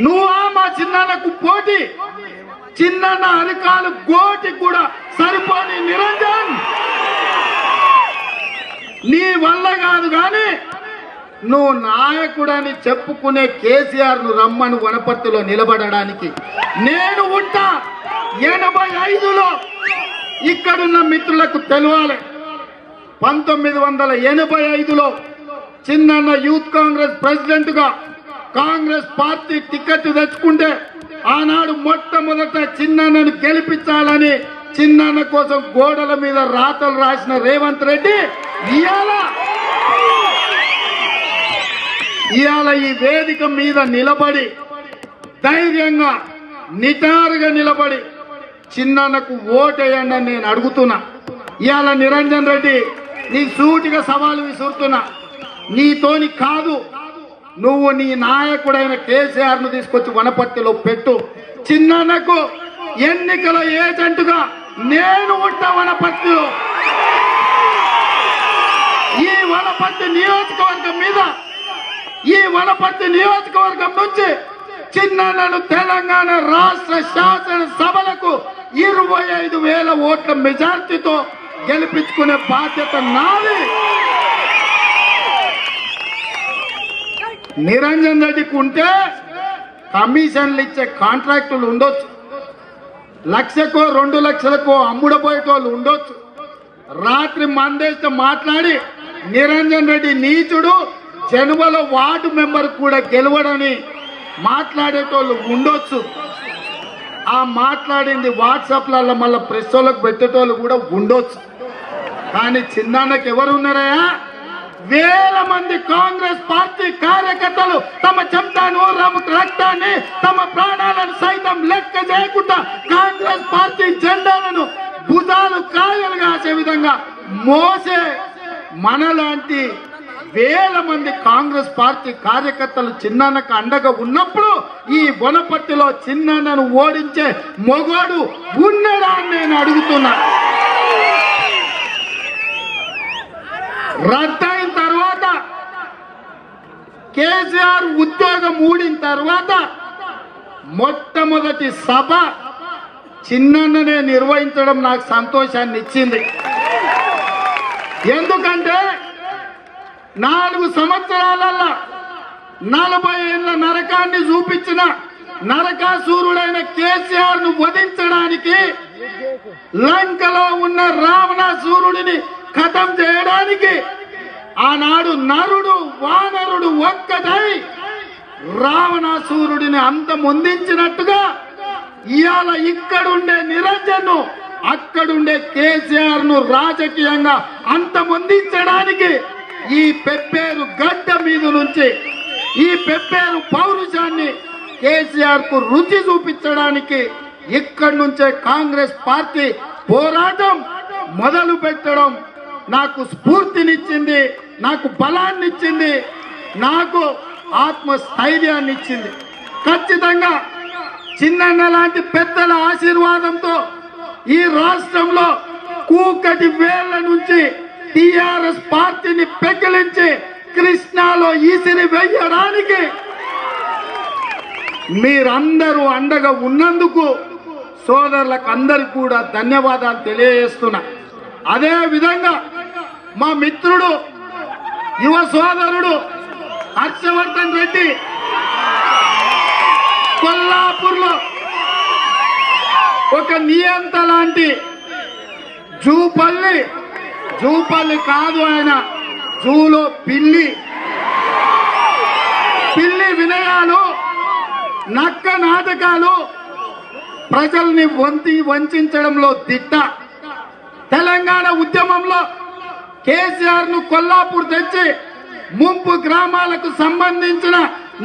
నువ్వా మా చిన్నకు పోటీ. చిన్న అరికాలు గోటి కూడా సరిపోని నిరంజన్. నీ వల్ల కాదు కానీ నువ్వు నాయకుడని చెప్పుకునే కేసీఆర్ను రమ్మను వనపర్తిలో నిలబడడానికి. నేను ఉంటా ఎనభై ఐదులో. ఇక్కడున్న మిత్రులకు తెలవాలి. పంతొమ్మిది వందల ఎనభై ఐదులో చిన్నన్న యూత్ కాంగ్రెస్ ప్రెసిడెంట్గా కాంగ్రెస్ పార్టీ టికెట్ తెచ్చుకుంటే ఆనాడు మొట్టమొదట చిన్నన్నను గెలిపించాలని చిన్నన్న కోసం గోడల మీద రాతలు రాసిన రేవంత్ రెడ్డి ఇవాళ ఇవాళ ఈ వేదిక మీద నిలబడి ధైర్యంగా నిటారుగా నిలబడి చిన్నన్నకు ఓటేయండి అని నేను అడుగుతున్నా. ఇవాళ నిరంజన్ రెడ్డి నీ సూటిగా సవాలు విసురుతున్నా. నీతోని కాదు నువ్వు నీ నాయకుడైన కేసీఆర్ను తీసుకొచ్చి వనపర్తిలో పెట్టు. చిన్నకు ఎన్నికల ఏజెంటుగా నేను ఉంటా వనపర్తిలో. ఈ వనపర్తి నియోజకవర్గం మీద ఈ వనపర్తి నియోజకవర్గం నుంచి చిన్నలను తెలంగాణ రాష్ట్ర శాసన సభలకు ఇరవై ఐదు వేల ఓట్ల మెజార్టీతో గెలిపించుకునే బాధ్యత నాది. నిరంజన్ రెడ్డికి ఉంటే కమిషన్లు ఇచ్చే కాంట్రాక్టులు ఉండొచ్చు. లక్షకో రెండు లక్షలకో అమ్ముడపోయేటోళ్ళు ఉండొచ్చు. రాత్రి మందేస్తే మాట్లాడి నిరంజన్ రెడ్డి నీచుడు జనుమలో వార్డు మెంబర్ కూడా గెలవడని మాట్లాడేటోళ్ళు ఉండొచ్చు. ఆ మాట్లాడింది వాట్సాప్లలో మళ్ళీ ప్రెస్ పెట్టేటోళ్ళు కూడా ఉండొచ్చు. కానీ చిన్నాన్నకి ఎవరు ఉన్నారయ్యా వేల మంది కాంగ్రెస్ పార్టీ కార్యకర్తలు తమ చెప్తాను రక్తాన్ని తమ ప్రాణాలను సైతం లెక్క చేయకుండా కాంగ్రెస్ పార్టీ జెండాలను భుజాలు కాయలు కాసే విధంగా మోసే మనలాంటి వేల మంది కాంగ్రెస్ పార్టీ కార్యకర్తలు చిన్నాన్నకు అండగా ఉన్నప్పుడు ఈ బొనపట్టిలో చిన్నాన్నను ఓడించే మొగోడు ఉన్నడా అని నేను అడుగుతున్నా. రద్దయిన కేసీఆర్ ఉద్యోగం ఊడిన తర్వాత మొట్టమొదటి సభ చిన్ననే నిర్వహించడం నాకు సంతోషాన్ని ఇచ్చింది. ఎందుకంటే నాలుగు సంవత్సరాలలో నలభై ఏళ్ళ నరకాన్ని చూపించిన నరకాసూరుడైన కేసీఆర్ను వధించడానికి లంకలో ఉన్న రావణాసూరుడిని ఖతం చేయడానికి ఆనాడు నరుడు వానరుడు ఒక్కటై రావణాసూరుడిని అంతమొందించినట్టుగా ఇవాళ ఇక్కడుండే నిరంజన్ను అక్కడుండే కేసీఆర్ను రాజకీయంగా అంతమొందించడానికి ఈ పెప్పేరు గడ్డ మీద నుంచి ఈ పెప్పేరు పౌరుషాన్ని కేసీఆర్కు రుచి చూపించడానికి ఇక్కడి నుంచే కాంగ్రెస్ పార్టీ పోరాటం మొదలు పెట్టడం నాకు స్ఫూర్తినిచ్చింది. నాకు బలాన్ని ఇచ్చింది నాకు ఆత్మస్థైర్యాన్ని ఇచ్చింది ఖచ్చితంగా చిన్నన్న లాంటి పెద్దల ఆశీర్వాదంతో ఈ రాష్ట్రంలో కూకటి వేళ్ళ నుంచి టిఆర్ఎస్ పార్టీని పెకిలించి కృష్ణాలో ఈసిరి వెయ్యడానికి మీరందరూ అండగా ఉన్నందుకు సోదరులకు అందరికి కూడా ధన్యవాదాలు తెలియజేస్తున్నా. అదే విధంగా మా మిత్రుడు యువ సోదరుడు హర్షవర్ధన్ రెడ్డి కొల్లాపూర్లో ఒక నియంత లాంటి జూపల్లి జూపల్లి కాదు ఆయన జూలో పిల్లి. పిల్లి వినయాలు నక్క నాటకాలు ప్రజల్ని వంతి వంచడంలో దిట్ట. తెలంగాణ ఉద్యమంలో కేసీఆర్ను కొల్లాపూర్ తెచ్చి ముంపు గ్రామాలకు సంబంధించిన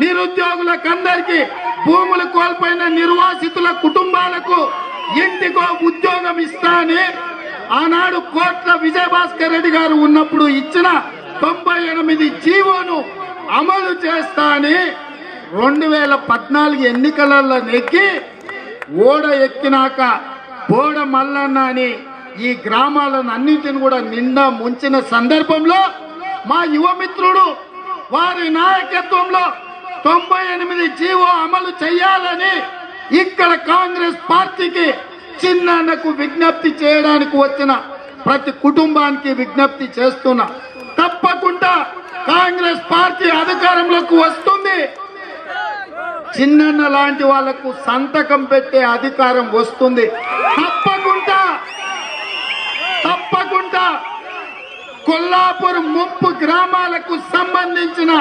నిరుద్యోగులకందరికీ భూములు కోల్పోయిన నిర్వాసితుల కుటుంబాలకు ఇంటికో ఉద్యోగం ఇస్తానని ఆనాడు కోట్ల విజయభాస్కర్ రెడ్డి గారు ఉన్నప్పుడు ఇచ్చిన తొంభై ఎనిమిది జీవోను అమలు చేస్తా అని రెండు వేల పద్నాలుగు ఎన్నికలలో నెక్కి ఓడ ఎక్కినాక బోడ మల్లన్న అని ఈ గ్రామాలను అన్నింటిని కూడా నిండా ముంచిన సందర్భంలో మా యువమిత్రుడు వారి నాయకత్వంలో తొంభై ఎనిమిది జీవో అమలు చేయాలని ఇక్కడ కాంగ్రెస్ పార్టీకి చిన్నకు విజ్ఞప్తి చేయడానికి వచ్చిన ప్రతి కుటుంబానికి విజ్ఞప్తి చేస్తున్నా. తప్పకుండా కాంగ్రెస్ పార్టీ అధికారంలోకి వస్తుంది. చిన్నన్న లాంటి వాళ్ళకు సంతకం పెట్టే అధికారం వస్తుంది. తప్ప తప్పకుండా కొల్లాపూర్ ముప్పు గ్రామాలకు సంబంధించిన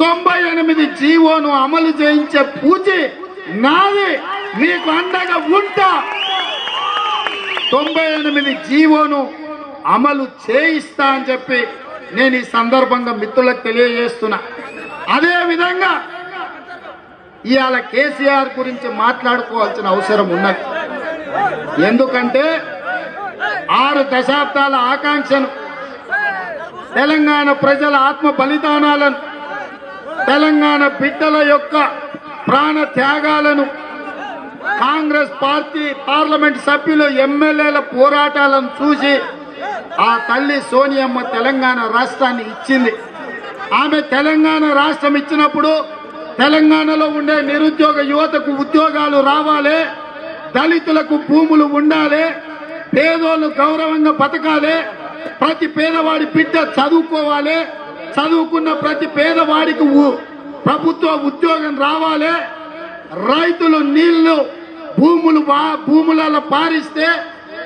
తొంభై ఎనిమిది జీవోను అమలు చేయించే పూచి నాది. మీకు అండగా ఉంటా. తొంభై ఎనిమిది జీవోను అమలు చేయిస్తా అని చెప్పి నేను ఈ సందర్భంగా మిత్రులకు తెలియజేస్తున్నా. అదే విధంగా ఇవాళ కేసీఆర్ గురించి మాట్లాడుకోవాల్సిన అవసరం ఉన్నది. ఎందుకంటే ఆరు దశాబ్దాల ఆకాంక్షను తెలంగాణ ప్రజల ఆత్మ బలిదానాలను తెలంగాణ బిడ్డల యొక్క ప్రాణ త్యాగాలను కాంగ్రెస్ పార్టీ పార్లమెంట్ సభ్యులు ఎమ్మెల్యేల పోరాటాలను చూసి ఆ తల్లి సోనియమ్మ తెలంగాణ రాష్ట్రాన్ని ఇచ్చింది. ఆమె తెలంగాణ రాష్ట్రం ఇచ్చినప్పుడు తెలంగాణలో ఉండే నిరుద్యోగ యువతకు ఉద్యోగాలు రావాలి దళితులకు భూములు ఉండాలి పేదోళ్ళు గౌరవంగా బతకాలి ప్రతి పేదవాడి బిడ్డ చదువుకోవాలి. చదువుకున్న ప్రతి పేదవాడికి ప్రభుత్వ ఉద్యోగం రావాలి. రైతులు నీళ్ళు భూములు భూములలో పారిస్తే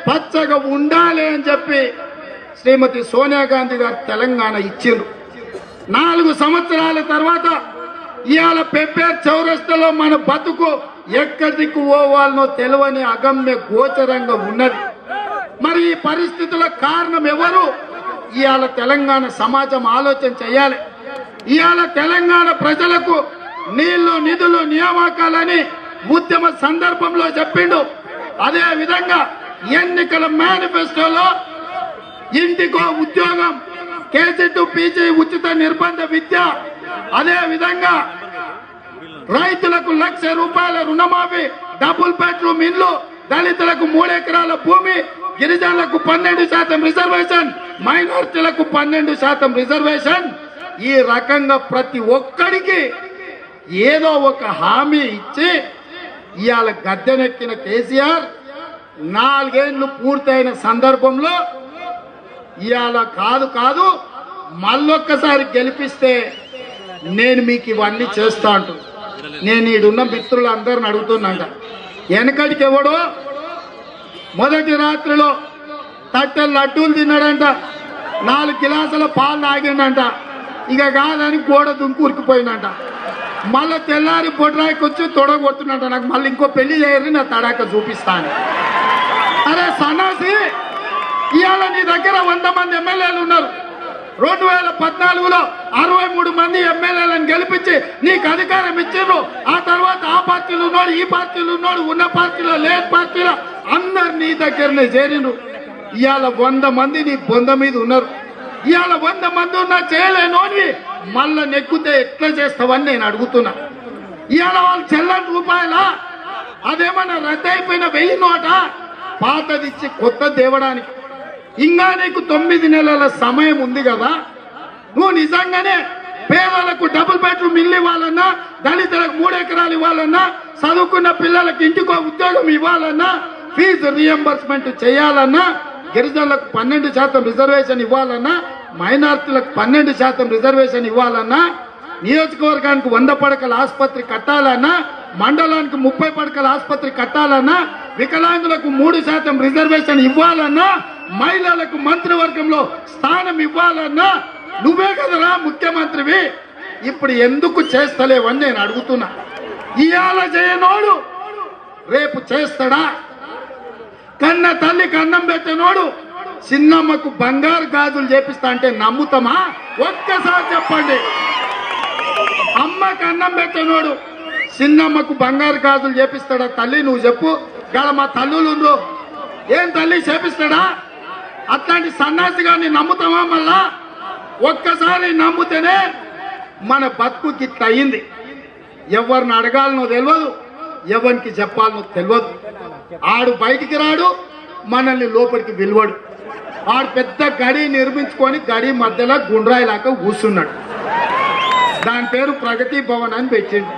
పచ్చగా ఉండాలి అని చెప్పి శ్రీమతి సోనియా గాంధీ గారు తెలంగాణ ఇచ్చిండ్రు. నాలుగు సంవత్సరాల తర్వాత ఇవాళ పెప్పేర్ చౌరస్తలో మన బతుకు ఎక్కడికి పోవాలనో తెలియని అగమ్య గోచరంగా ఉన్నది. మరి ఈ పరిస్థితుల కారణం ఎవరు? ఇవాళ తెలంగాణ సమాజం ఆలోచన చేయాలి. ఇవాళ తెలంగాణ ప్రజలకు నీళ్ళు నిధులు నియామకాలని ఉద్యమ సందర్భంలో చెప్పిండు. అదే విధంగా ఎన్నికల మేనిఫెస్టోలో ఇంటికో ఉద్యోగం కేజీ టు పీజీ ఉచిత నిర్బంధ విద్య అదే విధంగా రైతులకు లక్ష రూపాయల రుణమాఫీ డబుల్ బెడ్రూమ్ ఇల్లు దళితులకు మూడెకరాల భూమి గిరిజనులకు పన్నెండు శాతం రిజర్వేషన్ మైనార్టీలకు పన్నెండు శాతం రిజర్వేషన్. ఈ రకంగా ప్రతి ఒక్కడికి ఏదో ఒక హామీ ఇచ్చి ఇవాళ గద్దెనెక్కిన కేసీఆర్ నాలుగేళ్ళు పూర్తయిన సందర్భంలో ఇవాళ కాదు కాదు మళ్ళొక్కసారి గెలిపిస్తే నేను మీకు ఇవన్నీ చేస్తా అంటు నేను ఈడున్న మిత్రులు అందరిని అడుగుతున్నాంట వెనకడికి ఎవడో మొదటి రాత్రిలో తట్టె లడ్డూలు తిన్నాడంట. నాలుగు గిలాసుల పాలు తాగిండంట. ఇక కాదని గోడ దుంకు ఉరికిపోయిందంట. మళ్ళా తెల్లారి పొట్రాయికి వచ్చి తొడగొడుతున్నట నాకు మళ్ళీ ఇంకో పెళ్ళి చేయరు నా తడాక చూపిస్తాను. అరే సన్నాసి ఇవాళ నీ దగ్గర వంద మంది ఎమ్మెల్యేలు ఉన్నారు. రెండు వేల పద్నాలుగులో అరవై మూడు మంది ఎమ్మెల్యేలను గెలిపించి నీకు అధికారం ఇచ్చిండ్రు. ఆ తర్వాత ఆ పార్టీలు ఉన్నాడు ఈ పార్టీలు ఉన్నాడు ఉన్న పార్టీలో లేని పార్టీలో అందరు నీ దగ్గరనే చేరిను ఇవాళ వంద మంది నీ బొంద మీద ఉన్నారు. ఇవాళ వంద మంది ఉన్నా చేయలేనోని మళ్ళా నెక్కితే ఎట్లా చేస్తావని నేను అడుగుతున్నా. ఇవాళ వాళ్ళు చెల్లని రూపాయల? అదేమన్నా రద్దు అయిపోయిన వెయ్యి నోట? పాతదిచ్చి కొత్త తేవడానికి. ఇంకా నీకు తొమ్మిది నెలల సమయం ఉంది కదా. నువ్వు నిజంగానే పేదలకు డబుల్ బెడ్రూమ్ ఇల్లు ఇవ్వాలన్నా దళితులకు మూడు ఎకరాలు ఇవ్వాలన్నా చదువుకున్న పిల్లలకు ఇంటికో ఉద్యోగం ఇవ్వాలన్నా ఫీజు రియంబర్స్మెంట్ చేయాలన్నా గిరిజనులకు పన్నెండు శాతం రిజర్వేషన్ ఇవ్వాలన్నా మైనార్టీలకు పన్నెండు శాతం రిజర్వేషన్ ఇవ్వాలన్నా నియోజకవర్గానికి వంద పడకల ఆసుపత్రి కట్టాలన్నా మండలానికి ముప్పై పడకల ఆసుపత్రి కట్టాలన్నా వికలాంగులకు మూడు శాతం రిజర్వేషన్ ఇవ్వాలన్నా మహిళలకు మంత్రివర్గంలో స్థానం ఇవ్వాలన్నా నువ్వే కదరా ముఖ్యమంత్రివి. ఇప్పుడు ఎందుకు చేస్తలేవని నేను అడుగుతున్నా. ఇవాళ చేయనోడు రేపు చేస్తాడా? కన్న తల్లికి అన్నం పెట్టనోడు చిన్నమ్మకు బంగారు గాజులు చేపిస్తా అంటే నమ్ముతామా? ఒక్కసారి చెప్పండి. అమ్మ అన్నం పెట్టనోడు చిన్నమ్మకు బంగారు గాజులు చేపిస్తాడా? తల్లి నువ్వు చెప్పు. గడ మా తల్లులు ఏం తల్లి చేపిస్తాడా? అట్లాంటి సన్నాసి గారిని నమ్ముతామా మళ్ళా? ఒక్కసారి నమ్ముతేనే మన బతుకు గిట్ల అయింది ఎవరిని అడగాలనో తెలియదు. ఎవరికి చెప్పాలనో తెలియదు. ఆడు బయటికి రాడు మనల్ని లోపలికి విలువడు ఆడు పెద్ద గడి నిర్మించుకొని గడి మధ్యలో గుండ్రాయిలాగా కూర్చున్నాడు. దాని పేరు ప్రగతి భవన్ అని పెట్టింది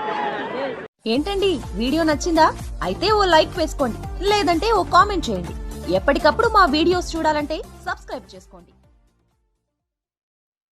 ఏంటండి వీడియో నచ్చిందా? అయితే ఓ లైక్ వేసుకోండి లేదంటే ఓ కామెంట్ చేయండి. ఎప్పటికప్పుడు మా వీడియోస్ చూడాలంటే సబ్స్క్రైబ్ చేసుకోండి.